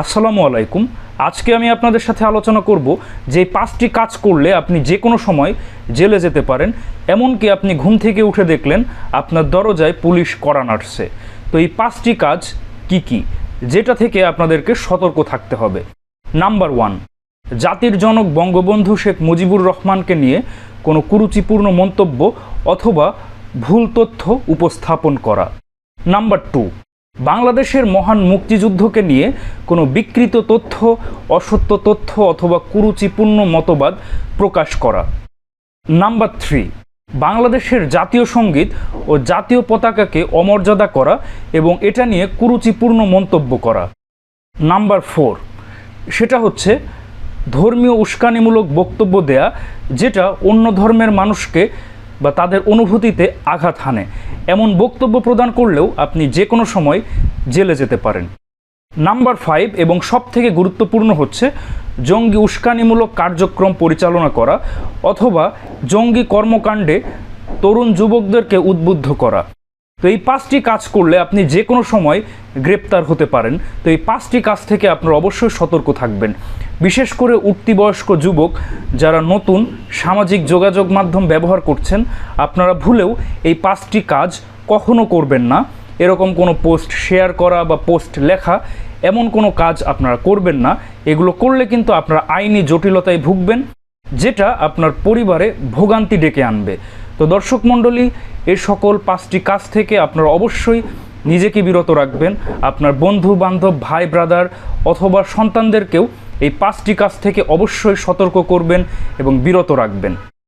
আসসালামু আলাইকুম। আজকে আমি আপনাদের সাথে আলোচনা করব যে পাঁচটি কাজ করলে আপনি যে কোনো সময় জেলে যেতে পারেন, এমনকি আপনি ঘুম থেকে উঠে দেখলেন আপনার দরজায় পুলিশ করা নাড়ছে। তো এই পাঁচটি কাজ কি কি? যেটা থেকে আপনাদেরকে সতর্ক থাকতে হবে। নাম্বার ওয়ান, জাতির জনক বঙ্গবন্ধু শেখ মুজিবুর রহমানকে নিয়ে কোনো কুরুচিপূর্ণ মন্তব্য অথবা ভুল তথ্য উপস্থাপন করা। নাম্বার টু বাংলাদেশের মহান মুক্তিযুদ্ধকে নিয়ে কোনো বিকৃত তথ্য, অসত্য তথ্য অথবা কুরুচিপূর্ণ মতবাদ প্রকাশ করা। নাম্বার থ্রি, বাংলাদেশের জাতীয় সংগীত ও জাতীয় পতাকাকে অমর্যাদা করা এবং এটা নিয়ে কুরুচিপূর্ণ মন্তব্য করা। নাম্বার ফোর, সেটা হচ্ছে ধর্মীয় উস্কানিমূলক বক্তব্য দেয়া, যেটা অন্য ধর্মের মানুষকে বা তাদের অনুভূতিতে আঘাত হানে। এমন বক্তব্য প্রদান করলেও আপনি যে কোনো সময় জেলে যেতে পারেন। নাম্বার ফাইভ এবং সব থেকে গুরুত্বপূর্ণ হচ্ছে জঙ্গি উস্কানিমূলক কার্যক্রম পরিচালনা করা অথবা জঙ্গি কর্মকাণ্ডে তরুণ যুবকদেরকে উদ্বুদ্ধ করা। তো এই পাঁচটি কাজ করলে আপনি যে কোনো সময় গ্রেপ্তার হতে পারেন। তো এই পাঁচটি কাজ থেকে আপনারা অবশ্যই সতর্ক থাকবেন। বিশেষ করে উঠতি বয়স্ক যুবক যারা নতুন সামাজিক যোগাযোগ মাধ্যম ব্যবহার করছেন, আপনারা ভুলেও এই পাঁচটি কাজ কখনো করবেন না। এরকম কোনো পোস্ট শেয়ার করা বা পোস্ট লেখা এমন কোনো কাজ আপনারা করবেন না। এগুলো করলে কিন্তু আপনারা আইনি জটিলতায় ভুগবেন, যেটা আপনার পরিবারে ভোগান্তি ডেকে আনবে। তো দর্শক মণ্ডলী এই সকল পাঁচটি কাজ থেকে আপনারা অবশ্যই নিজেকে বিরত রাখবেন। আপনার বন্ধু বান্ধব ভাই, ব্রাদার অথবা সন্তানদেরকেও এই পাঁচটি কাজ থেকে অবশ্যই সতর্ক করবেন এবং বিরত রাখবেন।